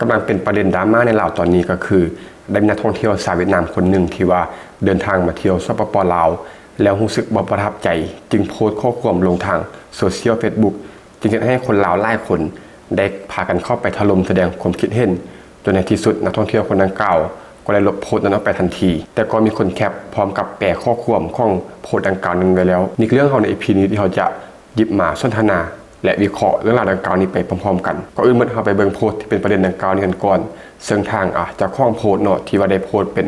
กำลังเป็นประเด็นดราม่าในลาวตอนนี้ก็คือได้มีนักท่องเที่ยวสาวเวียดนามคนหนึ่งที่ว่าเดินทางมาเที่ยวสปปลาว แล้วรู้สึกบ่ประทับใจ จึงโพสต์ข้อความลงทางโซเชียลเฟซบุ๊กจึงเห็นให้คนลาวหลายคนได้พากันเข้าไปถล่มแสดงความคิดเห็นจนในที่สุดนักท่องเที่ยวคนดังกล่าวก็ได้ลบโพสต์นั้นออกไปทันที แต่ก็มีคนแคปพร้อมกับแปลข้อความของโพสต์ดังกล่าวนั้นไว้แล้วนี่เรื่องเของในอีพีนี้ที่เราจะหยิบมาสนทนา และวิเคราะห์เรื่องราวดังกล่าวนี้ไปพร้อมๆกันก็อื่นเมื่อเราไปเบิ่งโพสต์ที่เป็นประเด็นดังกล่าวนี้กันก่อนซึ่งทางอะจะข้องโพสต์เนาะที่ว่าได้โพสต์เป็น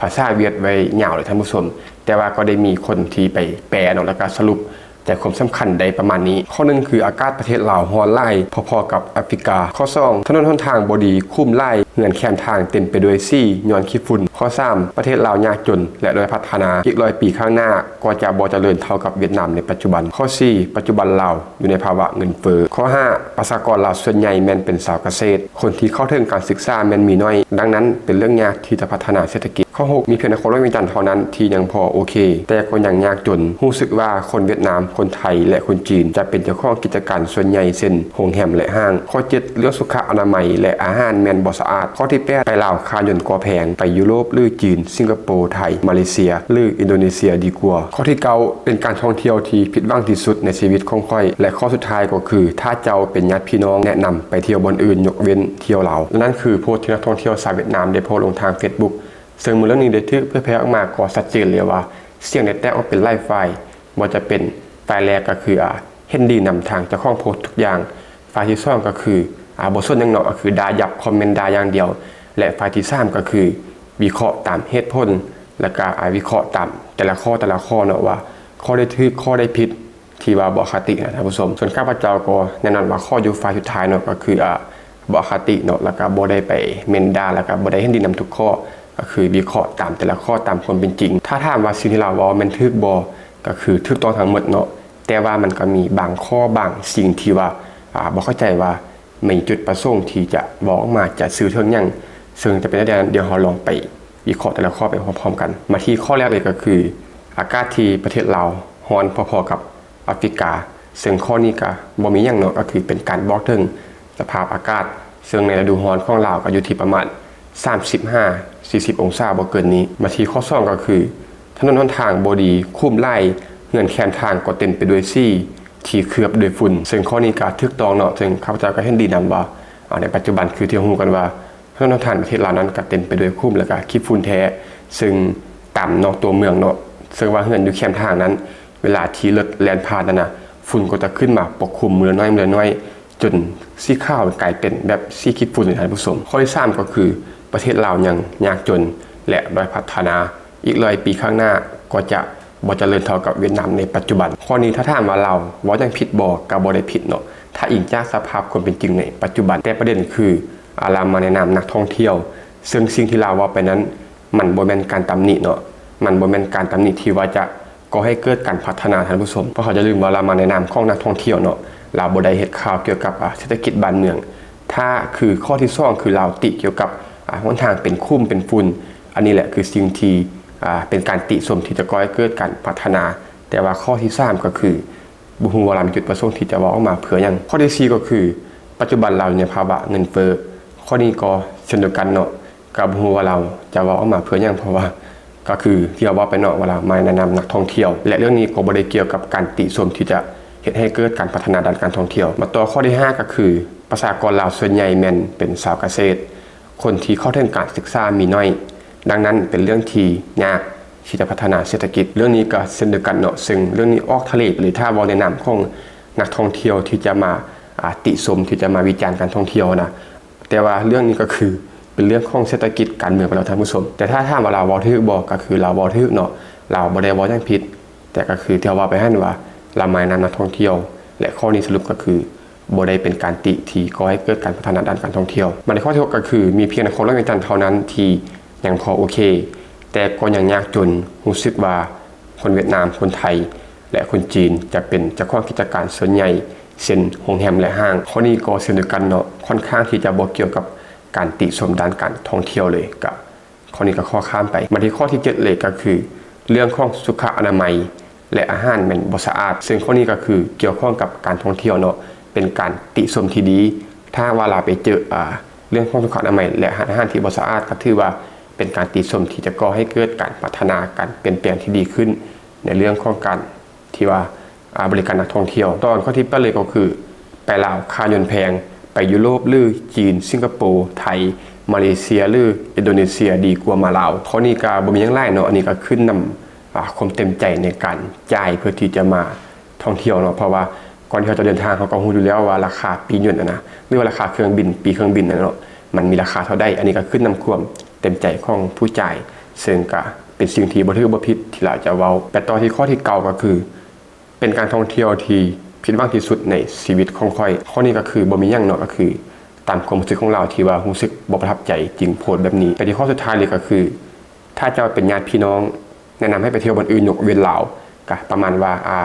ภาษาเวียดไว้ยาวเลยท่านผู้ชมแต่ว่าก็ได้มีคนที่ไปแปลเนาะแล้วก็สรุปแต่ความสำคัญใดประมาณนี้ ข้อนึงคืออากาศประเทศลาวฮอนไล่พอๆกับแอฟริกา ข้อสองถนนหนทางบดีคุ้มไล่ เงินแคมทางเต็มไปด้วยซี่ย้อนขี้ฝุ่นข้อสามประเทศลาวยากจน และด้อยพัฒนาอีกร้อยปีข้างหน้าก็จะบ่เจริญเท่ากับเวียดนามในปัจจุบัน ข้อสี่ปัจจุบันลาวอยู่ในภาวะเงินเฟ้อข้อห้าประชากรลาวส่วนใหญ่แม่นเป็นสาวเกษตร คนที่เข้าถึงการศึกษาแม่นมีน้อย ดังนั้นเป็นเรื่องยากที่จะพัฒนาเศรษฐกิจ ข้อ 6 มีเพียงคนร้อยวิจันทร์เท่านั้นที่ยังพอโอเค แต่ก็ยังยากจนรู้สึกว่าคนเวียดนาม คนไทย และคนจีน จะเป็นเจ้าของกิจการส่วนใหญ่เช่นโรงแรมและห้าง ข้อ 7 เรื่องสุขอนามัย และอาหารแมนบ่สะอาดข้อที่8ไปลาวค่ายนต์กว่าแพงไปยุโรปหรือจีน สิงคโปร์ไทย มาเลเซีย หรืออินโดนีเซียดีกว่า ข้อที่9เป็นการท่องเที่ยวที่ผิดหวังที่สุดในชีวิตของค่อย และข้อสุดท้ายก็คือ ถ้าเจ้าเป็นญาติพี่น้องแนะนำไปเที่ยวบนอื่นยกเว้นเที่ยวลาวนั่นคือโพสต์ที่นักท่องเที่ยวสาวเวียดนามได้โพสต์ลงทาง Facebook ซึ่งมือเรื่องนี้ได้ทึกเพื่อแพ้ออกมาก็ชัดเจนเลยว่า เสียงในแต้ออกเป็นไล่ไฟล์บ่จะเป็นไฟแรกก็คือเฮนดี้นำทางจ้าของโพสต์ทุกอย่างไฟที่สองก็คือ อ่าบทสนยังเนาะก็คือดายับคอมเมนต์ดาอย่างเดียว และไฟล์ที่สามก็คือ วิเคราะห์ตามเหตุผลและก็อวิเคราะห์ตามแต่ละข้อแต่ละข้อเนาะว่า ข้อได้ทึกข้อได้ผิดที่ว่าบ่คตินะท่านผู้ชมส่วนข้าพเจ้าก็แน่นอนว่าข้ออยู่ไฟล์สุดท้ายเนาะก็คืออ่าบ่คติเนาะแล้วก็บ่ได้ไปเมนดาแล้วก็บ่ได้เฮนดี้นำทุกข้อก็คือวิเคราะห์ตามแต่ละข้อตามความเป็นจริง ถ้าถามว่าสิ่งที่เราว่ามันทึกบอก็คือทึกต้องทั้งหมดเนาะแต่ว่ามันก็มีบางข้อบางสิ่งที่ว่าอ่าบ่เข้าใจว่า มีจุดประสงค์ที่จะบอกอกมาจะซื้อเทิงยังซึ่งจะเป็นได้เดี๋ยวเราลองไปวิเคราะห์แต่ละข้อไปพร้อมๆกัน มาที่ข้อแรกเลยก็คือ อากาศที่ประเทศเราวร้อนพอๆกับแอฟริกา ซึ่งข้อนี้ก็บ่มีหยังเนาะก็คือเป็นการบอกถึงสภาพอากาศ ซึ่งในฤดูร้อนของลาวก็อยู่ที่ประมาณ 35 40 องศาบ่เกินนี้ มาที่ข้อสองก็คือถนนหนทางบดีคุ้มไล่เงินแคมทางก็เต็มไปด้วยซี่ ที่เคลือบด้วยฝุ่นซึ่งข้อนี้ก็ทึกตองเนาะซึ่งข้าพเจ้าก็เห็นดีนำว่าอ่าในปัจจุบันคือที่ฮู้กันว่าถนนหนทางประเทศลาวนั้นก็เต็มไปด้วยคุ้มแล้วก็ขี้ฝุ่นแท้ ซึ่งต่ำนอกตัวเมืองเนาะซึ่งว่าเฮือนอยู่แคมทางนั้น เวลาที่รถแล่นผ่านนั่นน่ะฝุ่นก็จะขึ้นมาปกคลุมเมืองน้อยเมืองน้อยจนสีข้าวกลายเป็นแบบสีคิดฝุ่นเลยท่านผู้ชมข้อที่สามก็คือประเทศลาวยังยากจนและด้อยพัฒนา อีกร้อยปีข้างหน้าก็จะ บ่เจริญเท่ากับเวียดนามในปัจจุบัน ข้อนี้ถ้าถามว่าเราว่ายังผิดบ่กับ่ได้ผิดเนาะถ้าอิงจากสภาพความเป็นจริงในปัจจุบันแต่ประเด็นคืออารามาแนะนำนักท่องเที่ยว ซึ่งสิ่งที่เราว่าไปนั้น มันบ่แม่นการตำหนิเนาะมันบ่แม่นการตำหนิที่ว่าจะก็ให้เกิดการพัฒนาท่านผู้ชมเพราะเขาจะลืมว่าเรามาในะนาของนักท่องเที่ยวเนาะเราบ่ได้เฮ็ดข่าวเกี่ยวกับอ่าเศรษฐกิจบ้านเมือง ถ้าคือข้อที่สองคือเราติเกี่ยวกับอ่าหนทางเป็นคุ้มเป็นฝุ่นอันนี้แหละคือสิ่งที่ เป็นการติสมที่จะก่อให้เกิดการพัฒนา แต่ว่าข้อที่สามก็คือบุฮูวารามีจุดประสงค์ที่จะเว่าออกมาเพื่อยังข้อที่สี่ก็คือ ปัจจุบันเราในภาวะเงินเฟ้อข้อนี้ก็เช่นเดียวกันเนาะกับบุฮูว่าเราจะเว่าออกมาเพื่อยังเพราะว่า ก็คือที่เราว่าไปเนาะเวลามาแนะนำนักท่องเที่ยว และเรื่องนี้ก็บ่ได้เกี่ยวกับการติชมที่จะเฮ็ดให้เกิดการพัฒนาด้านการท่องเที่ยว มาต่อข้อที่ 5 ก็คือประชากรลาวส่วนใหญ่แม่นเป็นสาวเกษตร คนที่เข้าถึงการศึกษามีน้อย ดังนั้นเป็นเรื่องที่ยากที่จะพัฒนาเศรษฐกิจ เรื่องนี้ก็เช่นเดียวกันเนาะซึ่งเรื่องนี้ออกทะเลหรือถ้าบ่แนะนำของนักท่องเที่ยวที่จะมาติชมที่จะมาวิจารณ์การท่องเที่ยวนะแต่ว่าเรื่องนี้ก็คือเป็นเรื่องของเศรษฐกิจการเมืองไปแล้วท่านผู้ชมแต่ถ้าถามว่าเราบอทึกบอกก็คือเราบอทึกเนาะเราบ่ได้บอยังผิด แต่ก็คือเที่ว่าไปให้ว่าเราหมายนำนักท่องเที่ยว และข้อนี้สรุปก็คือบ่ได้เป็นการติที่ก่อให้เกิดการพัฒนาด้านการท่องเที่ยวมาในข้อที่หกก็คือมีเพียงคนละเงินจันทร์เท่านั้นที่ ยังพอโอเค แต่ก็ยังยากจนรู้สึกว่าคนเวียดนามคนไทย และคนจีนจะเป็นเจ้าของกิจการส่วนใหญ่เช่นโรงแรมและห้างข้อนี้ก็เช่นเดียวกันเนาะค่อนข้างที่จะบ่เกี่ยวกับการติชมด้านการท่องเที่ยวเลยกับข้อนี้ก็ข้อข้ามไปมาที่ข้อที่ 7 เลยก็คือ เรื่องของสุขอนามัย และอาหารแมันบ่สะอาด ซึ่งข้อนี้ก็คือเกี่ยวข้องกับการท่องเที่ยวเนาะเป็นการติชมที่ดี ถ้าว่าเราไปเจออ่าเรื่องของสุขอนามัย และอาหารที่บ่สะอาดก็ถือว่า เป็นการติชมที่จะก่อให้เกิดการพัฒนาการเปลี่ยนแปลงที่ดีขึ้น ในเรื่องของการที่ว่าบริการนักท่องเที่ยว ตอนข้อที่แปดเลยก็คือ ไปลาวค่ายนแพง ไปยุโรปหรือจีน สิงคโปร์ไทย มาเลเซียหรืออินโดนีเซียดีกว่ามาลาวข้อนี้ก็บ่มียังหลายเนาะอันนี้ก็ขึ้นนำอ่าความเต็มใจในการจ่ายเพื่อที่จะมาท่องเที่ยวเนาะเพราะว่าก่อนที่เขาจะเดินทางเขาก็รู้อยู่แล้วว่าราคาปียนต์อะนะหรือว่าราคาเครื่องบินปีเครื่องบินนะเนาะมันมีราคาเท่าใดอันนี้ก็ขึ้นนำความ เต็มใจของผู้จ่าย ซึ่งก็เป็นสิ่งที่บ่ถือบ่ผิดที่เราจะเว้าแต่ต่อที่ข้อที่เก่าก็คือ เป็นการท่องเที่ยวที่ผิดหวังที่สุดในชีวิตของค่อย ข้อนี้ก็คือบ่มีหยังเนาะก็คือ ตามความรู้สึกของเราที่ว่ารู้สึกบ่ประทับใจจริงโพดแบบนี้ แต่ที่ข้อสุดท้ายเลยก็คือ ถ้าจะเป็นญาติพี่น้อง แนะนำให้ไปเที่ยวบนอื่นยกเว้นลาวก็ประมาณว่าอ่า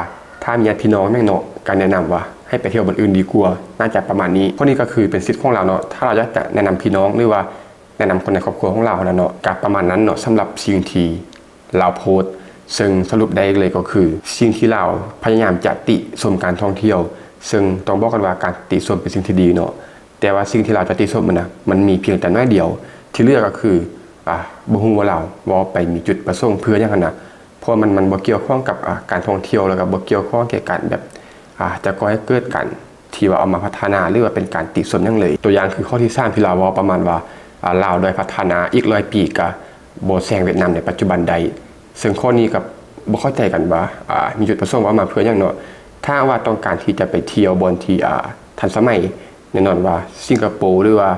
ถ้ามีญาติพี่น้องแม่งเนาะการแนะนำว่าให้ไปเที่ยวบนอื่นดีกว่า น่าจะประมาณนี้ข้อนี้ก็คือเป็นสิทธิ์ของเราเนาะ ถ้าเราจะแนะนำพี่น้องหรือว่า แนะนำคนในครอบครัวของเรานะเนาะกับประมาณนั้นเนาะสำหรับสิ่งที่เราโพสต์ซึ่งสรุปได้เลยก็คือ สิ่งที่เราพยายามจะติชมการท่องเที่ยว ซึ่งต้องบอกกันว่าการติชมเป็นสิ่งที่ดีเนาะแต่ว่าสิ่งที่เราจะติชมมันนะมันมีเพียงแต่น้อยเดียว ที่เลือกก็คืออ่าบ่ฮู้ว่าเราว่าไปมีจุดประสงค์เพื่อยังนั้นนะเพราะมันมันบ่เกี่ยวข้องกับการท่องเที่ยวแล้วก็บ่เกี่ยวข้องเกี่ยวกับแบบอ่าจะก่อให้เกิดการที่ว่าเอามาพัฒนาหรือว่าเป็นการติชมหยังเลย ตัวอย่างคือข้อที่สามที่เราว่าประมาณว่า ลาวโดยพัฒนาอีกร้อยปีก็บ่แซงเวียดนามในปัจจุบันใด ซึ่งข้อนี้กับบ่เข้าใจกันว่ามีจุดประสงค์ว่ามาเพื่ออย่างเนาะถ้าว่าต้องการที่จะไปเที่ยวบนที่อาทันสมัยแน่นอนว่าสิงคโปร์หรือว่า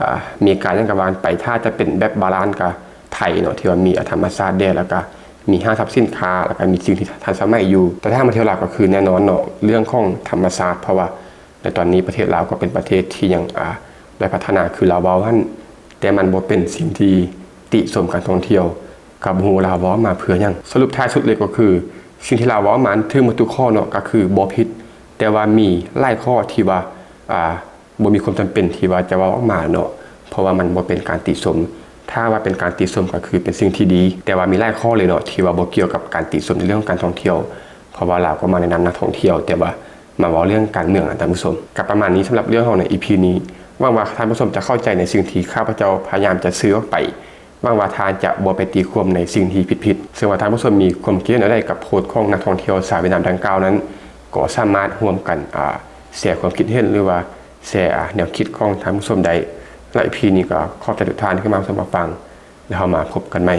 อ่ามีการยังกับวานไปถ้าจะเป็นแบบบาลานซ์กับไทยเนาะที่ว่ามีธรรมชาติแดแล้วก็มีห้างสรรพสินค้าแล้วก็มีสิ่งที่ทันสมัยอยู่ แต่ถ้ามาเที่ยวลาวก็คือแน่นอนเนาะเรื่องของธรรมชาติเพราะว่าในตอนนี้ประเทศลาวก็เป็นประเทศที่ยังอ่าได้พัฒนาคือลาวเว้าหั่น แต่มันบ่เป็นสิ่งที่ติชมการท่องเที่ยว กับฮูลาวอมาเพื่อยังสรุปท้ายสุดเลยก็คือ สิ่งที่ลาวอมาถึงมดทุกข้อเนาะก็คือบ่ผิด แต่ว่ามีหลายข้อที่ว่าอ่าบ่มีความจำเป็นที่ว่าจะว้าออกมาเนาะเพราะว่ามันบ่เป็นการติชมถ้าว่าเป็นการติชมก็คือเป็นสิ่งที่ดี แต่ว่ามีหลายข้อเลยเนาะที่ว่าบ่เกี่ยวกับการติชมในเรื่องการท่องเที่ยวเพราะว่าลาวก็มาแนะนำนักท่องเที่ยว แต่ว่ามาว้าเรื่องการเมืองนะท่านผู้ชมกับประมาณนี้สำหรับเรื่องของใน EP นี้ หวังว่าท่านผู้ชมจะเข้าใจในสิ่งที่ข้าพเจ้าพยายามจะสื่อออกไปบางว่าทานจะบ่ไปตีความในสิ่งที่ผิดๆซึ่งว่าท่านผู้ชมมีความคิดอะไรกับโพสต์ของนักท่องเที่ยวสาวเวียดนามดังกล่าวนั้นก็สามารถร่วมกันอ่าแชร์ความคิดเห็นหรือว่าแชร์แนวคิดของท่านผู้ชมได้และ EP นี้ก็ขอบใจทุกท่านที่เข้ามารับชมรับฟังแล้วเรามาพบกันใหม่